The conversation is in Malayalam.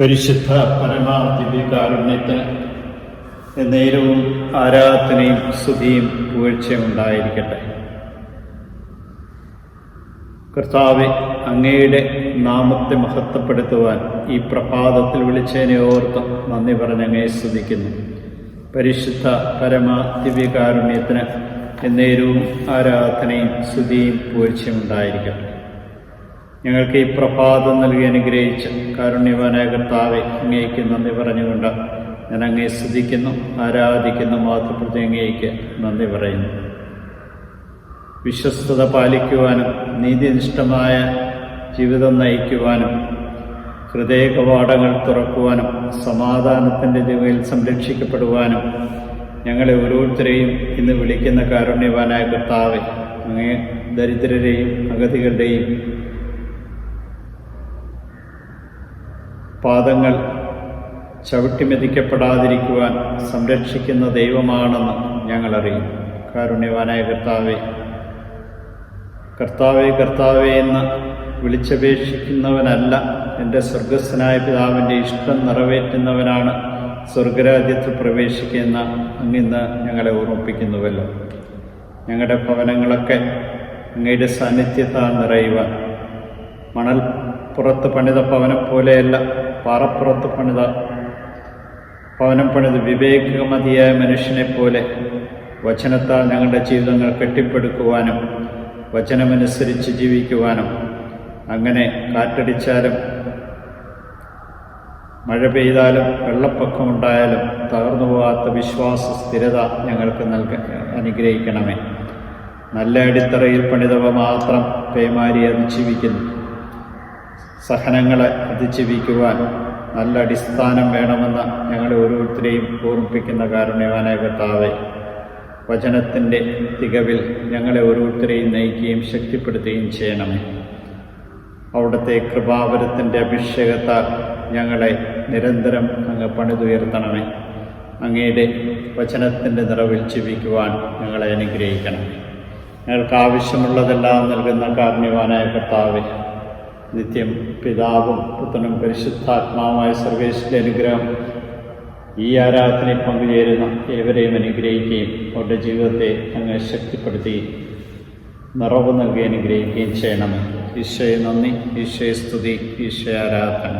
പരിശുദ്ധ പരമാദിവ്യകാരുണ്യത്തിന് നേരവും ആരാധനയും സ്തുതിയും പുകഴ്ചയും ഉണ്ടായിരിക്കട്ടെ. കർത്താവ് അങ്ങയുടെ നാമത്തെ മഹത്വപ്പെടുത്തുവാൻ ഈ പ്രഭാതത്തിൽ വിളിച്ചതിനെ ഓർത്ത് നന്ദി പറഞ്ഞ് അങ്ങയെ സ്തുതിക്കുന്നു. പരിശുദ്ധ പരമ നേരവും എന്നേരവും ആരാധനയും സ്തുതിയും പുകഴ്ചയും ഉണ്ടായിരിക്കട്ടെ. ഞങ്ങൾക്ക് ഈ പ്രഭാതം നൽകി അനുഗ്രഹിച്ച കാരുണ്യവാനായ കർത്താവെ അങ്ങേക്ക് നന്ദി പറഞ്ഞുകൊണ്ട് ഞാൻ അങ്ങേ സ്തുതിക്കുന്നു ആരാധിക്കുന്നു മാത്രപ്രതി അങ്ങേക്ക് നന്ദി പറയുന്നു. വിശ്വസ്തത പാലിക്കുവാനും നീതിനിഷ്ഠമായ ജീവിതം നയിക്കുവാനും ഹൃദയ കവാടങ്ങൾ തുറക്കുവാനും സമാധാനത്തിന്റെ ദിവയിൽ സംരക്ഷിക്കപ്പെടുവാനും ഞങ്ങളെ ഓരോരുത്തരെയും ഇന്ന് വിളിക്കുന്ന കാരുണ്യവാനായ കർത്താവെ അങ്ങേ ദരിദ്രരെയും അഗതികളുടെയും പാദങ്ങൾ ചവിട്ടിമെതിക്കപ്പെടാതിരിക്കുവാൻ സംരക്ഷിക്കുന്ന ദൈവമാണെന്ന് ഞങ്ങളറിയും കാരുണ്യവാനായ കർത്താവെ കർത്താവെ കർത്താവെ എന്ന് വിളിച്ചപേക്ഷിക്കുന്നവനല്ല. എന്റെ സ്വർഗസ്വനായ പിതാവിന്റെ ഇഷ്ടം നിറവേറ്റുന്നവനാണ് സ്വർഗരാജ്യത്തിൽ പ്രവേശിക്കുന്ന അങ്ങിന്ന് ഞങ്ങളെ ഓർമ്മിപ്പിക്കുന്നുവല്ലോ. ഞങ്ങളുടെ ഭവനങ്ങളൊക്കെ അങ്ങയുടെ സാന്നിധ്യത്താൽ നിറയുവാൻ മണൽ പുറത്ത് പണിത പോലെയല്ല പാറപ്പുറത്ത് പണിത ഭവനം പണിത് വിവേകമതിയായ മനുഷ്യനെ പോലെ വചനത്താൽ ഞങ്ങളുടെ ജീവിതങ്ങൾ കെട്ടിപ്പടുക്കുവാനും വചനമനുസരിച്ച് ജീവിക്കുവാനും. അങ്ങനെ കാറ്റടിച്ചാലും മഴ പെയ്താലും വെള്ളപ്പൊക്കമുണ്ടായാലും തകർന്നു പോകാത്ത വിശ്വാസ സ്ഥിരത ഞങ്ങൾക്ക് നൽക അനുഗ്രഹിക്കണമേ. നല്ല അടിത്തറയിൽ പണിതവ മാത്രം പേമാരി അതിജീവിക്കുന്നു സഹനങ്ങളെ അതിജീവിക്കുവാൻ നല്ല അടിസ്ഥാനം വേണമെന്ന് ഞങ്ങളെ ഓരോരുത്തരെയും ഓർമ്മിപ്പിക്കുന്ന കാരുണ്യവാനായ കർത്താവെ. വചനത്തിന്റെ തികവിൽ ഞങ്ങളെ ഓരോരുത്തരെയും നയിക്കുകയും ശക്തിപ്പെടുത്തുകയും ചെയ്യണമേ. അവിടുത്തെ കൃപാവരത്തിന്റെ അഭിഷേകത്താൽ ഞങ്ങളെ നിരന്തരം അങ്ങ് പണിതുയർത്തണമേ. അങ്ങയുടെ വചനത്തിന്റെ നിറവിൽ ജീവിക്കുവാൻ ഞങ്ങളെ അനുഗ്രഹിക്കണം ഞങ്ങൾക്ക് ആവശ്യമുള്ളതെല്ലാം നൽകുന്ന കാരുണ്യവാനായ കർത്താവെ. നിത്യം പിതാവും പുത്രനും പരിശുദ്ധാത്മാവുമായ സർവേശ്വരന്റെ അനുഗ്രഹം ഈ ആരാധനയിൽ പങ്കുചേരുന്ന ഏവരെയും അനുഗ്രഹിക്കുകയും അവരുടെ ജീവിതത്തെ അങ്ങ് ശക്തിപ്പെടുത്തി നിറവ് നൽകി അനുഗ്രഹിക്കുകയും ചെയ്യണമെന്ന് ഈശോയെ നന്ദി ഈശോയെ സ്തുതി ഈശോയെ ആരാധന.